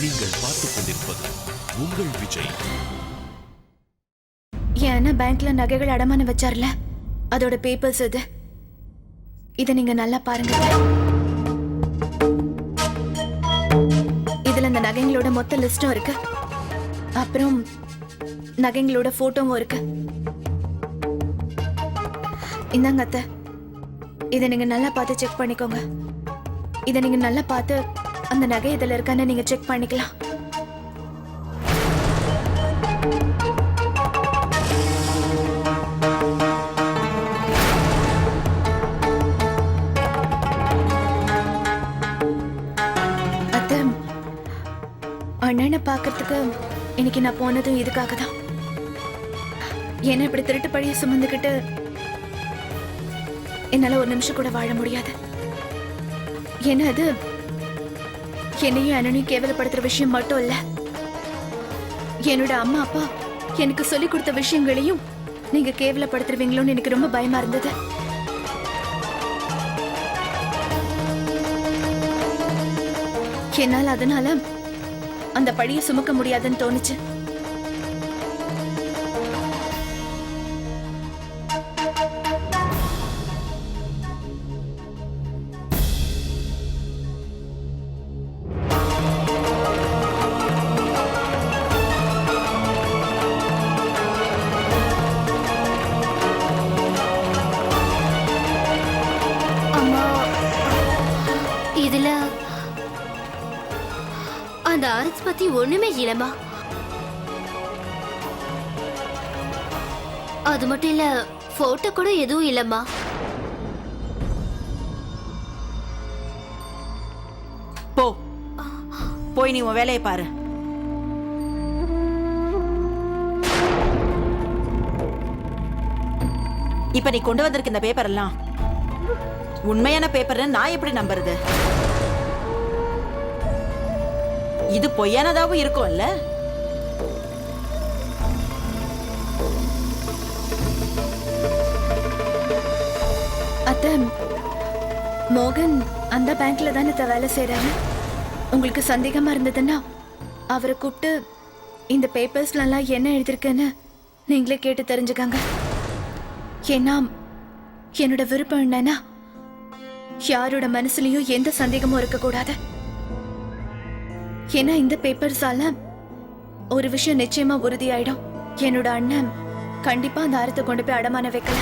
நீங்கள் பார்த்துக் கொண்டிருப்பது உங்கள் விஜய். ஏன்னா பேங்க்ல நகைகள் அடமானம் வச்சார்ல? அதோட பேப்பர்ஸ் இது இதை நீங்க நல்லா பாருங்க. இதுல இந்த நகைங்களோட மொத்த லிஸ்டும் இருக்கு. அப்புறம் நகைங்களோட போட்டோவும் இருக்கு. இந்தாங்க அத்தை. இதை நீங்க நல்லா பார்த்து செக் பண்ணிக்கோங்க. இதை நீங்க நல்லா பார்த்து அந்த நகை இதுல இருக்கான்னு நீங்க செக் பண்ணிக்கலாம். அண்ணனை பார்க்கறதுக்கு இன்னைக்கு நான் போனதும் இதுக்காக தான். என்ன இப்படி திருட்டு பழிய சுமந்துக்கிட்டு என்னால ஒரு நிமிஷம் கூட வாழ முடியாது. என்ன அது? என்னையும் அண்ணனையும் கேவலப்படுத்துற விஷயம் மட்டும் இல்ல. என்னோட அம்மா அப்பா எனக்கு சொல்லி கொடுத்த விஷயங்களையும் நீங்க கேவலப்படுத்துருவீங்களோன்னு எனக்கு ரொம்ப பயமா இருந்தது. என்னால் அதனால அந்த பழியை சுமக்க முடியாதுன்னு தோணுச்சு. ஒண்ணுமே இல்லம்மா அது மட்டும் இல்ல போட்டோ கூட எதுவும் இல்லம்மா. போ. போய் நீ உன் வேலையை பாரு. இப்ப நீ கொண்டு வந்திருக்க இந்த பேப்பர் எல்லாம் உண்மையான பேப்பர் நான் எப்படி நம்புறது? இது பொய்யானதாவும் இருக்கும்ல? அத்தை மோகன் அந்த பேங்க்ல தானே த வேலை செய்றாரு. உங்களுக்கு சந்தேகமா இருந்ததுன்னா அவரை கூப்பிட்டு இந்த பேப்பர்ஸ்லாம் என்ன எழுதிருக்குன்னு நீங்களே கேட்டு தெரிஞ்சுக்கங்க. ஏன்னா என்னோட விருப்பம் என்னன்னா யாரோட மனசுலயும் எந்த சந்தேகமும் இருக்கக்கூடாது. ஏன்னா இந்த பேப்பர்ஸால ஒரு விஷயம் நிச்சயமா உறுதியாயிடும். என்னோட அண்ணன் கண்டிப்பா அந்த ஆரத்தை கொண்டு போய் அடமான வைக்கல.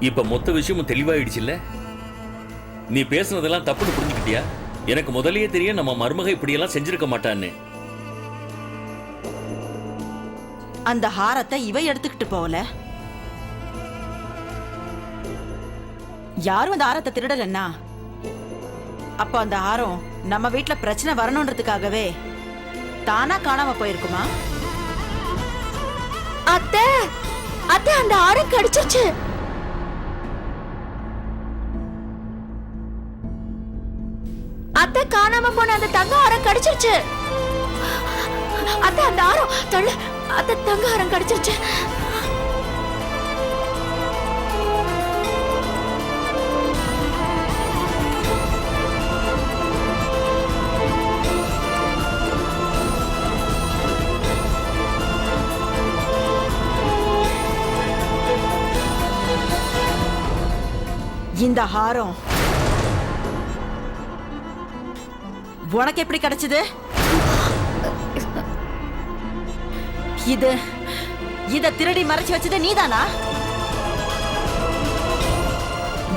இப்ப மொத்த விஷயமும் தெளிவாயிடுச்சுல்ல? நீ பேசுனதெல்லாம் தப்புன்னு புரிஞ்சுக்கிட்டியா? எனக்கு முதல்லயே தெரியும் நம்ம மருமக இப்படியெல்லாம் செஞ்சிருக்க மாட்டான்னு. அந்த ஹாரத்தை இவ எடுத்துக்கிட்டு போகல. யாரும் அந்த ஹாரத்தை திருடலன்னா? அப்ப அந்த ஹாரம் நம்ம வீட்டுல பிரச்சனை வரணுன்றதுக்காகவே தானா காணாம போயிருக்குமா? அத்தை அத்தை அந்த ஆறு கடிச்சிருச்சு. அத்தை காணாம போன அந்த தங்க ஆரம் கடிச்சிருச்சு. அத்தை அந்த ஆரம் தள்ளு அத்தை தங்க ஆரம் கடிச்சிருச்சு. இந்த ஹாரம். உனக்கு எப்படி கிடைச்சது? இது இத திருடி மறைச்சு வச்சது நீதானா?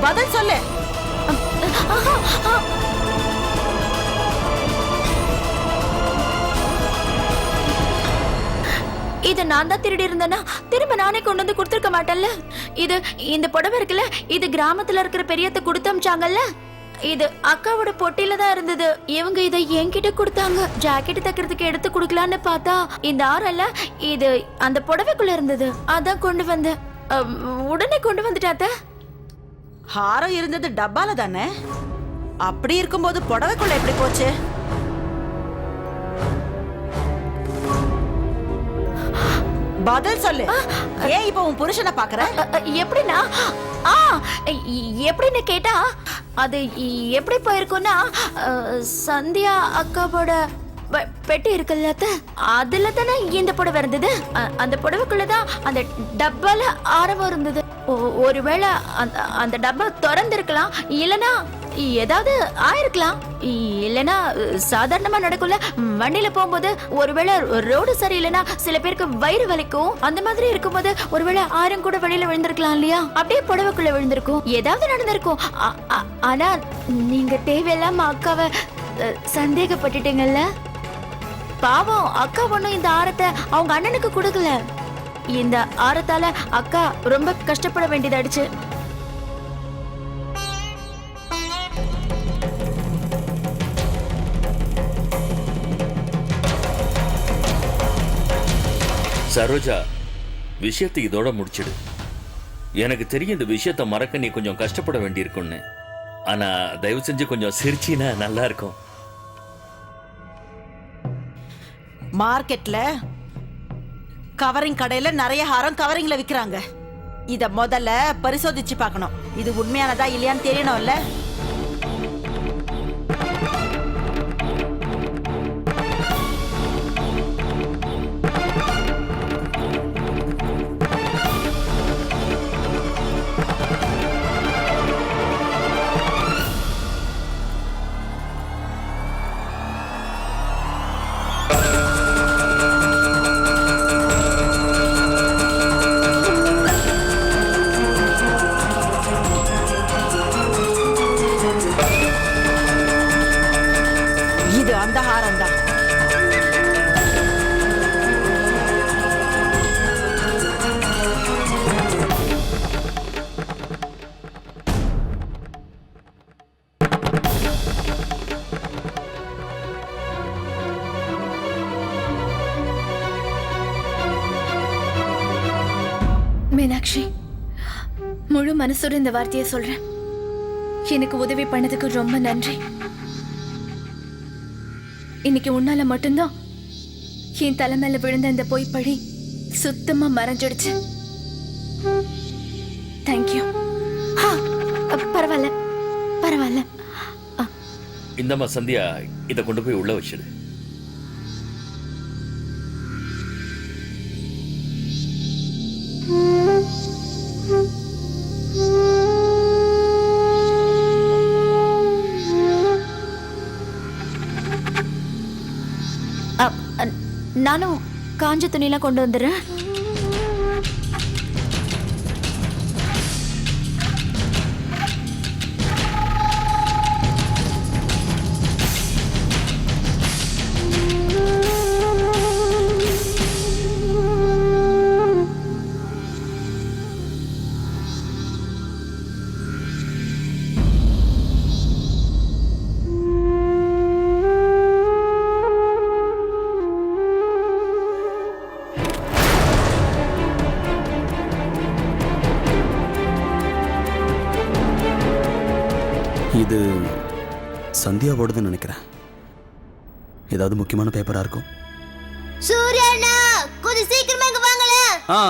பதில் சொல்லு. இத நான் தான் திருடி இருந்தேன்னா திரும்ப நானே கொண்டு வந்து கொடுத்துருக்க மாட்டேன்ல? இது இந்த புடவை இருக்குல்ல இது கிராமத்துல இருக்கிற பெரியத்தை கொடுத்து அமிச்சாங்கல்ல? இது அக்காவோட பொட்டில தான் இருந்தது. இவங்க இதை என்கிட்ட கொடுத்தாங்க. ஜாக்கெட் தைக்கிறதுக்கு எடுத்து கொடுக்கலான்னு பார்த்தா இந்த ஆறல்ல இது அந்த புடவைக்குள்ள இருந்தது. அதான் கொண்டு வந்தேன் உடனே கொண்டு வந்துட்டாத்த. ஹாரம் இருந்தது டப்பால தானே? அப்படி இருக்கும்போது புடவைக்குள்ள எப்படி போச்சு? பதில் சொல்லு. ஏன் இப்ப உன் புருஷனை பாக்குற எப்படின்னா ஆ எப்படின்னு கேட்டா அது எப்படி போயிருக்கும்னா சந்தியா அக்காவோட பெட்டி இருக்குல்ல அதுல தானே இந்த புடவை இருந்தது. அந்த புடவைக்குள்ளதான் அந்த டப்பால ஆரம்பம் இருந்தது. ஒருவேளை அந்த டப்பா திறந்திருக்கலாம் இல்லனா ஏதாவது ஆயிருக்கலாம். இல்லனா சாதாரணமா நடக்கும்ல? வண்டியில போகும்போது ஒருவேளை ரோடு சரியில்லைனா சில பேருக்கு வயிறு வலிக்கும். அந்த மாதிரி இருக்கும்போது ஒருவேளை ஆயிரம் கூட வெளியில விழுந்திருக்கலாம் இல்லையா? அப்படியே புடவைக்குள்ள விழுந்திருக்கும். ஏதாவது நடந்திருக்கும். ஆனா நீங்க தேவையில்லாம அக்காவை சந்தேகப்பட்டுட்டீங்கல்ல? பாவம் அக்கா ஒண்ணும் இந்த ஆரத்தை அவங்க அண்ணனுக்கு கொடுக்கல. இந்த ஆரத்தால அக்கா ரொம்ப கஷ்டப்பட வேண்டியதாயிடுச்சு. சரோஜா விஷயத்தை இதோட முடிச்சிடு. எனக்கு தெரியும் இந்த விஷயத்த மறக்க நீ கொஞ்சம் கஷ்டப்பட வேண்டியிருக்கும்னு. ஆனா தயவு செஞ்சு கொஞ்சம் சிரிச்சினா நல்லா இருக்கும் மார்க்கெட்ல கவரிங் கடையில நிறைய ஹாரம் கவரிங்ல விக்கிறாங்க. இத முதல்ல பரிசோதிச்சு பார்க்கணும். இது உண்மையானதா இல்லையான்னு தெரியணும்ல. மனசோட இந்த வார்த்தையை சொல்றேன். எனக்கு உதவி பண்ணதுக்கு ரொம்ப நன்றி. இன்னைக்கு உன்னால மட்டும்தான் என் தலைமையில விழுந்த இந்த பொய் பழி சுத்தமா மறைஞ்சிடுச்சு. தேங்க்யூ பரவாயில்ல பரவாயில்ல. இந்தம்மா சந்தியா இதை கொண்டு போய் உள்ள வச்சிடு நானும் காஞ்ச துணியெல்லாம் கொண்டு வந்துடுறேன். சந்தியாவோடதுன்னு நினைக்கிறேன். ஏதாவது முக்கியமான பேப்பரா இருக்கும்? சூர்யாண்ணா கொஞ்சம் சீக்கிரமா இங்க வாங்களேன் ஆ.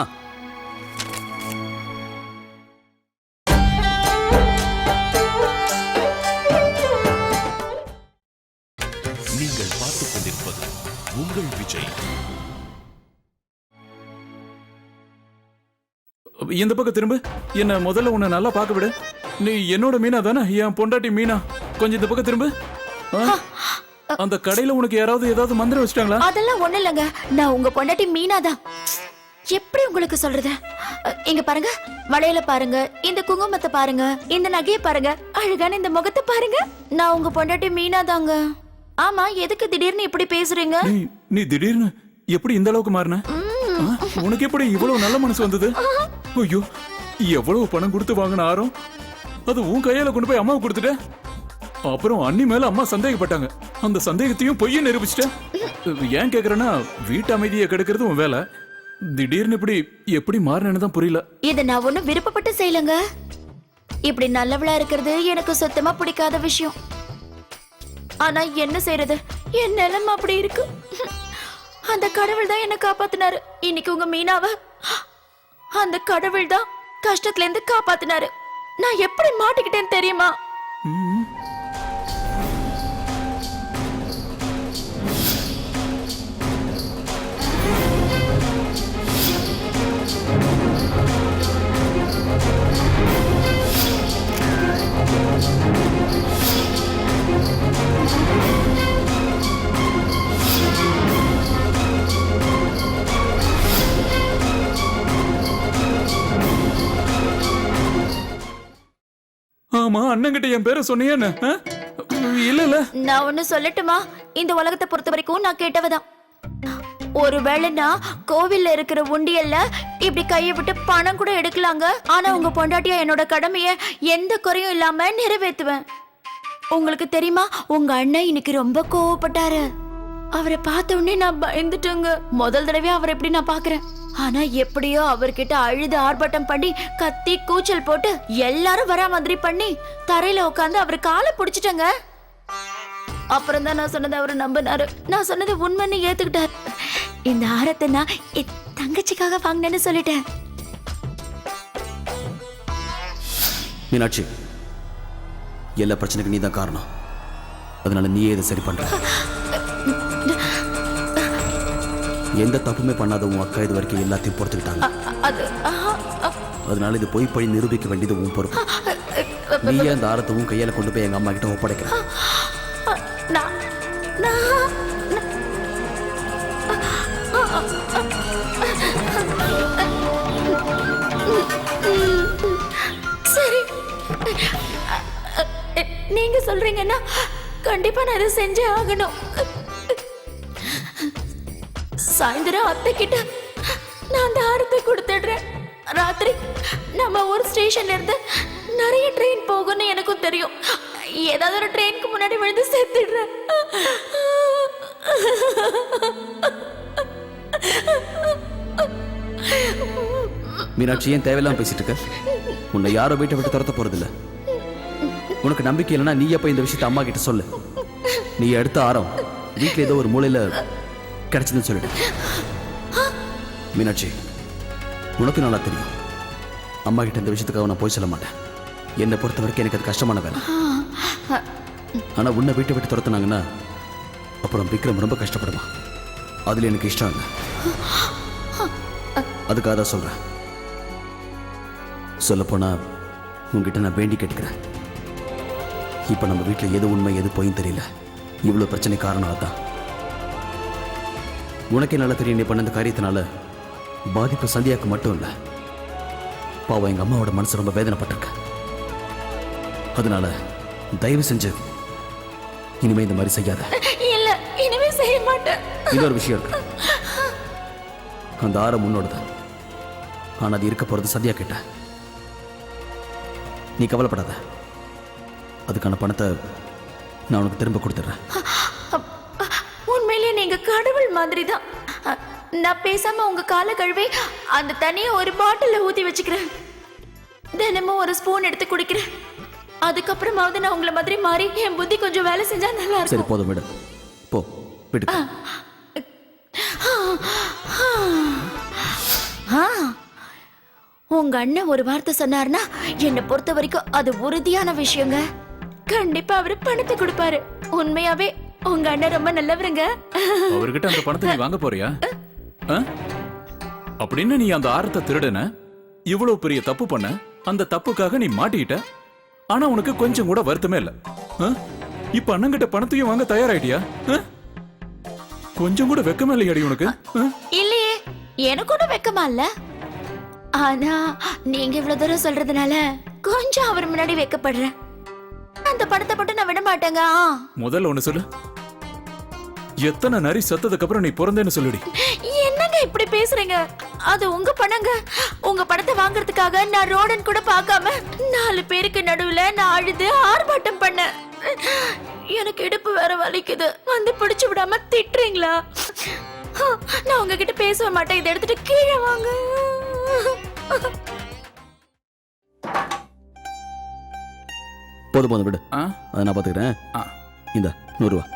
நீங்கள் பார்த்துக் கொண்டிருப்பது உங்கள் விஜய். இந்த பக்கம் திரும்ப. என்ன முதல்ல உன்னை நல்லா பார்க்க விடு. நீ என்னோட மீனா தானே? என் பொண்டாட்டி மீனா. கொஞ்சம் இந்த பக்கம் திரும்ப? அந்த கடையில உனக்கு யாராவது ஏதாவது மந்திரம் வச்சிட்டாங்களா? அதெல்லாம் ஒண்ணு இல்லைங்க. நான் உங்க பொண்டாட்டி மீனா தான். எப்படி உங்களுக்கு சொல்றது? இங்க பாருங்க. வளையல பாருங்க. இந்த குங்குமத்தை பாருங்க. இந்த நகையை பாருங்க. அழகான இந்த முகத்தை பாருங்க. நான் உங்க பொண்டாட்டி மீனா தாங்க. ஆமா எதுக்கு திடீர்னு இப்படி பேசுறீங்க? நீ திடீர்னு எப்படி இந்த அளவுக்கு மாறின? உனக்கு எப்படி இவ்வளவு நல்ல மனசு வந்தது? ஐயோ எவ்வளவு பணம் கொடுத்து வாங்கின ஆரம்? அது உன் கையால கொண்டு போய் அம்மாவுக்கு கொடுத்துட்ட? அப்புறம் அண்ணி மேல அம்மா சந்தேகப்பட்டாங்க. அந்த சந்தேகத்தையும் பொய்ய நிரூபிச்சிட்ட. ஏன் கேக்குறேன்னா வீட்டு அமைதியை கெடுக்கிறது உன் வேலை. திடீர்னு இப்படி எப்படி மாறினேன்னு தான் புரியல. இத நான் ஒண்ணும் விருப்பப்பட்டு செய்யலங்க. இப்படி நல்லவளா இருக்கிறது எனக்கு சுத்தமா பிடிக்காத விஷயம். ஆனா என்ன செய்யறது என் நிலம் அப்படி இருக்கு. அந்த கடவுள் தான் என்ன காப்பாத்தினாரு. இன்னைக்கு உங்க மீனாவை அந்த கடவுள் தான் கஷ்டத்துல இருந்து காப்பாத்தினாரு. நான் எப்படி மாட்டிக்கிட்டேன்னு தெரியுமா? ஆமா அண்ணங்கிட்ட என் பேரை சொன்னியேன்னு இல்ல இல்ல. நான் ஒண்ணு சொல்லட்டுமா? இந்த உலகத்தை பொறுத்த வரைக்கும் நான் கேட்டவதான். ஒருவேளை நான் கோவில்ல இருக்கிற உண்டியல்ல இப்படி கையை விட்டு பணம் கூட எடுக்கலாங்க. ஆனா உங்க பொண்டாட்டியா என்னோட கடமைய எந்த குறையும் இல்லாம நிறைவேத்துவேன் உங்களுக்கு தெரியுமா? உங்க அண்ணன் இன்னைக்கு ரொம்ப கோவப்பட்டாரு. அவரை பார்த்த உடனே நான் பயந்துட்டேங்க. முதல் தடவை அவரை எப்படி நான் பாக்குறேன் ஆனா எப்படியோ அவர்கிட்ட அழுது ஆர்ப்பாட்டம் பண்ணி கத்தி கூச்சல் போட்டு எல்லாரும் வரா மாதிரி பண்ணி தரையில உட்காந்து அவர் காலை பிடிச்சிட்டங்க. அப்புறம் தான் நான் சொன்னதை அவர் நம்பினாரு. நான் சொன்னது உண்மைன்னு ஏத்துக்கிட்டாரு. இந்த ஆரத்தை நான் என் தங்கச்சிக்காக வாங்கினேன்னு சொல்லிட்டேன். மீனாட்சி எல்லா பிரச்சனைக்கும் நீ தான் காரணம். அதனால நீயே இதை சரி பண்ற. எந்த தப்புமே பண்ணாத உன் அக்கா இது வரைக்கும் எல்லாத்தையும் பொறுத்துக்கிட்டாங்க. அதனால இது பொய் பழி நிரூபிக்க வேண்டியது உன் பொறுப்பு. நீயே அந்த ஆரத்தை உன் கையால கொண்டு போய் எங்க அம்மா கிட்ட ஒப்படைக்கிற? சரி. நீங்க சொல்றீங்கன்னா கண்டிப்பா நான் இதை செஞ்சே ஆகணும். சாயந்தரம் அத்தை கிட்ட நான் அந்த ஆரத்தை கொடுத்துடுறேன். ராத்திரி நம்ம ஊர் ஸ்டேஷன்ல இருந்து நிறைய ட்ரெயின் போகும்னு எனக்கும் தெரியும். ஏதாவது ஒரு ட்ரெயினுக்கு முன்னாடி விழுந்து சேர்த்துடுறேன். மீனாட்சி ஏன் தேவையில்லாம பேசிட்டு இருக்க? உன்னை யாரோ வீட்டை விட்டு துரத்த போறதில்ல. உனக்கு நம்பிக்கை இல்லைன்னா நீ எப்ப இந்த விஷயத்த அம்மா கிட்ட சொல்லு. நீ எடுத்த ஆரம் வீட்டில் ஏதோ ஒரு மூலையில கிடைச்சதுன்னு சொல்லிடு மீனாட்சி உனக்கு நல்லா தெரியும். அம்மா கிட்ட இந்த விஷயத்துக்காக நான் போய் சொல்ல மாட்டேன். என்னை பொறுத்த வரைக்கும் எனக்கு அது கஷ்டமான வேலை. ஆனா உன்னை வீட்டை விட்டு துரத்துனாங்கன்னா அப்புறம் விக்ரம் ரொம்ப கஷ்டப்படுவான் அதுல எனக்கு இஷ்டம் இல்லை. அதுக்காக தான் சொல்றேன். சொல்லப்போனால் உங்ககிட்ட நான் வேண்டி கேட்டுக்கிறேன். இப்போ நம்ம வீட்டில் எது உண்மை எது பொய்ன்னு தெரியல. இவ்வளோ பிரச்சனை காரணம் அதான். உனக்கே நல்லா தெரியும் நீ பண்ண இந்த காரியத்தினால. பாதிப்பு சந்தியாக்கு மட்டும் இல்லை. பாவம் எங்கள் அம்மாவோட மனசு ரொம்ப வேதனைப்பட்டிருக்கு. அதனால தயவு செஞ்சு இனிமே இந்த மாதிரி செய்யாத. இல்ல இனிமே செய்ய மாட்டேன். இன்னொரு விஷயம் இருக்கு. அந்த ஆரம் உன்னோடது. ஆனா அது இருக்க போறது சத்யா கிட்ட. நீ கவலைப்படாத. அதுக்கான பணத்தை நான் உனக்கு திரும்ப கொடுத்துட்றேன். கடவுள் மாதிரி தான் நான் பேசாம உங்க காலை கழுவி அந்த தண்ணியை ஒரு பாட்டில்ல ஊத்தி வச்சுக்கிறேன் தினமும் ஒரு ஸ்பூன் எடுத்து குடிக்கிறேன் அதுக்கப்புறமாவது நான் உங்களை மாதிரி மாறி என் புத்தி கொஞ்சம் வேலை செஞ்சா நல்லா சரி இருக்கும் போதும் விடு போ ஆ, உங்க அண்ணன் ஒரு வார்த்தை சொன்னாருன்னா என்னை பொறுத்த வரைக்கும் அது உறுதியான விஷயங்க கண்டிப்பா அவரு பணத்தை கொடுப்பாரு உண்மையாவே உங்க அண்ணன் ரொம்ப நல்லவருங்க அவர்கிட்ட அந்த பணத்தை நீ வாங்க போறியா? அப்படின்னு நீ அந்த ஆரத்தை திருடன இவ்வளவு பெரிய தப்பு பண்ண அந்த தப்புக்காக நீ மாட்டிக்கிட்ட ஆனா உனக்கு கொஞ்சம் கூட வருத்தமே இல்ல? இப்ப அண்ணங்கிட்ட பணத்தையும் வாங்க தயாராயிட்டியா? கொஞ்சம் கூட வெக்கமே இல்லையாடி உனக்கு? இல்லையே எனக்கு ஒன்றும் வெக்கமா இல்ல ஆனா நீங்க இவ்வளவு தூரம் சொல்றதுனால கொஞ்சம் அவர் முன்னாடி வெக்கப்படுறேன் அந்த படத்தை மட்டும் நான் விட மாட்டேங்க. முதல்ல ஒண்ணு சொல்லு எத்தனை நரி சத்ததுக்கு அப்புறம் நீ பிறந்தேன்னு சொல்லுடி. என்னங்க இப்படி பேசுறீங்க? அது உங்க பணங்க. உங்க படத்தை வாங்குறதுக்காக நான் ரோடன் கூட பார்க்காம நாலு பேருக்கு நடுவுல நான் அழுது ஆர்ப்பாட்டம் பண்ணேன். எனக்கு இடுப்பு வேற வலிக்குது. வந்து பிடிச்சு விடாம திட்டுறீங்களா? நான் உங்ககிட்ட பேச மாட்டேன். இதை எடுத்துட்டு கீழே வாங்க. போதும் போதும் விடு. ஆ? அதை நான் பார்த்துக்கிறேன். ஆ. இந்த நூறுரூவா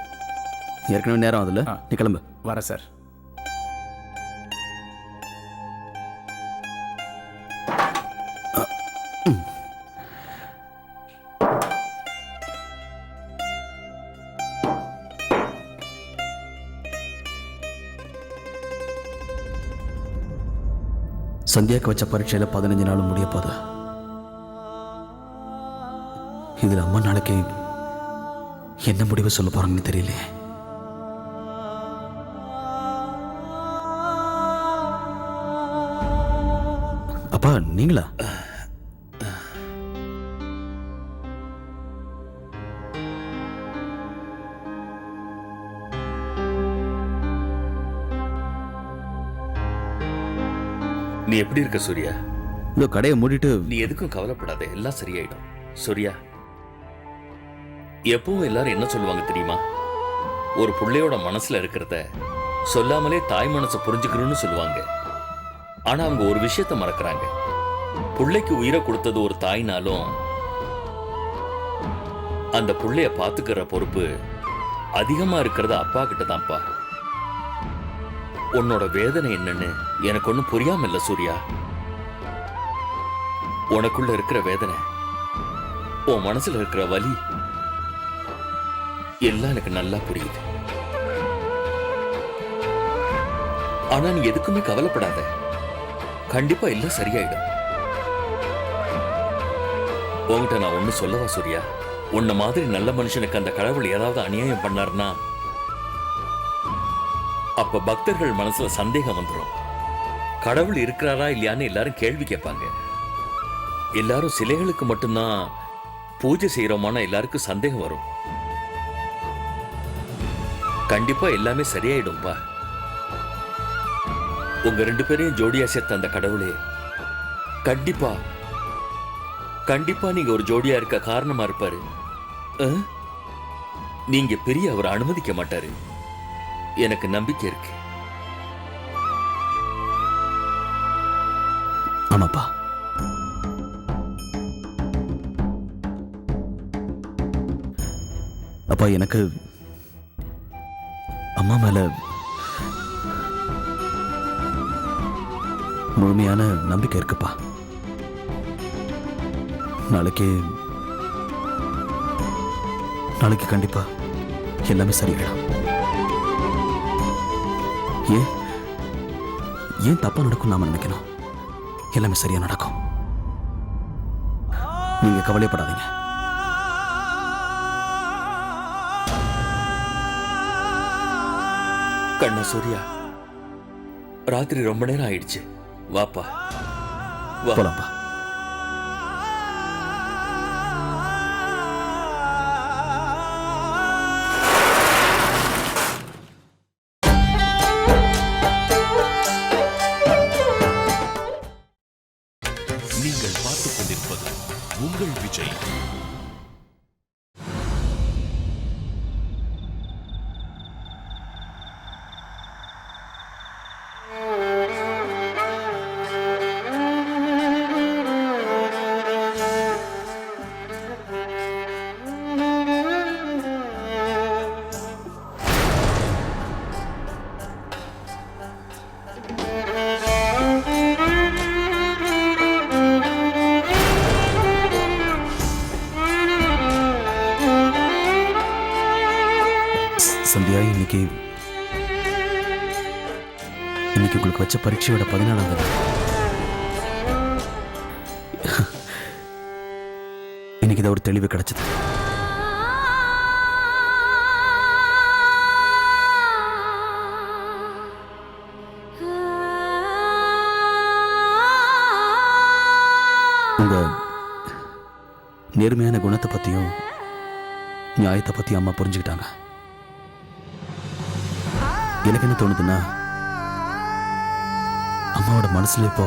ஏற்கனவே நேரம் அதில். நீ கிளம்பு. வரேன் சார். சந்தியாவுக்கு வச்ச பரீட்சையில் பதினஞ்சு நாள் முடிய போகுது இதில் அம்மா நாளைக்கு என்ன முடிவு சொல்ல போகிறாங்கன்னு தெரியலையே. அப்பா நீங்களா? நீ எப்படி இருக்க சூர்யா? இந்த கடையை மூடிட்டு நீ எதுக்கும் கவலைப்படாத எல்லாம் சரியாயிடும். சூர்யா எப்பவும் எல்லாரும் என்ன சொல்லுவாங்க தெரியுமா? ஒரு புள்ளையோட மனசுல இருக்கிறத சொல்லாமலே தாய் மனசை புரிஞ்சுக்கணும்னு சொல்லுவாங்க. ஆனா அவங்க ஒரு விஷயத்த மறக்கிறாங்க. புள்ளைக்கு உயிரை கொடுத்தது ஒரு தாய்னாலும் அந்த புள்ளைய பாத்துக்கிற பொறுப்பு அதிகமா இருக்கிறது அப்பா கிட்ட தான்ப்பா உன்னோட வேதனை என்னன்னு எனக்கு ஒன்றும் புரியாம இல்ல சூர்யா. உனக்குள்ள இருக்கிற வேதனை உன் மனசுல இருக்கிற வலி எல்லாம் எனக்கு நல்லா புரியுது. ஆனா நீ எதுக்குமே கவலைப்படாத. கண்டிப்பா எல்லாம் சரியாயிடும். உங்ககிட்ட நான் ஒண்ணு சொல்லவா சூர்யா? உன்ன மாதிரி நல்ல மனுஷனுக்கு அந்த கடவுள் ஏதாவது அநியாயம் பண்ணார்னா அப்ப பக்தர்கள் மனசுல சந்தேகம் வந்துடும் கடவுள் இருக்கிறாரா இல்லையான்னு எல்லாரும் கேள்வி கேட்பாங்க. எல்லாரும் சிலைகளுக்கு மட்டும்தான் பூஜை செய்யறோமான எல்லாருக்கும் சந்தேகம் வரும். கண்டிப்பா எல்லாமே சரியாயிடும்பா. உங்க ரெண்டு பேரையும் ஜோடியா சேர்த்த அந்த கடவுளே. கண்டிப்பா. கண்டிப்பா நீங்க ஒரு ஜோடியா இருக்க காரணமா இருப்பாரு. நீங்க பெரிய அவர் அனுமதிக்க மாட்டாரு. எனக்கு நம்பிக்கை இருக்கு. ஆமாப்பா. அப்பா எனக்கு அம்மா மேல முழுமையான நம்பிக்கை இருக்குப்பா. நாளைக்கு நாளைக்கு கண்டிப்பா எல்லாமே சரியாயிடும். ஏன் ஏன் தப்பா நடக்கும் நாம நினைக்கணும்? எல்லாமே சரியா நடக்கும். நீங்க கவலைப்படாதீங்க. கண்ணா சூர்யா ராத்திரி ரொம்ப நேரம் ஆயிடுச்சு. வாப்பா. போலாம்ப்பா. எனக்கு வச்ச பரீட்சையோட பதினாலாம் தேதி. இன்னைக்கு இதை ஒரு தெளிவு கிடைச்சது. உங்க நேர்மையான குணத்தை பத்தியும் நியாயத்தை பத்தியும் அம்மா புரிஞ்சுக்கிட்டாங்க. எனக்கு என்ன தோணுதுன்னா அவனோட மனசுல இப்போ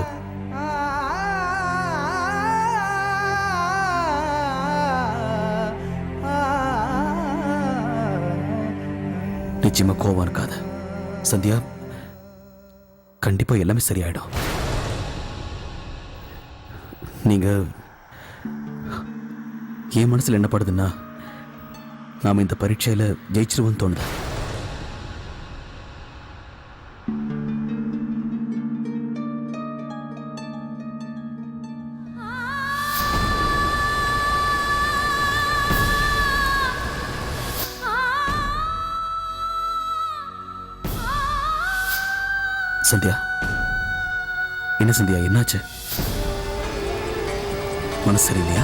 நிச்சயமா கோவம் இருக்காது. சந்தியா கண்டிப்பா எல்லாமே சரியாயிடும். நீங்க என் மனசுல என்ன படுதுன்னா நாம இந்த பரீட்சையில ஜெயிச்சிருவோம்னு தோணுது. சந்தியா? என்ன சந்தியா? என்னாச்சு? மனசு சரியில்லையா?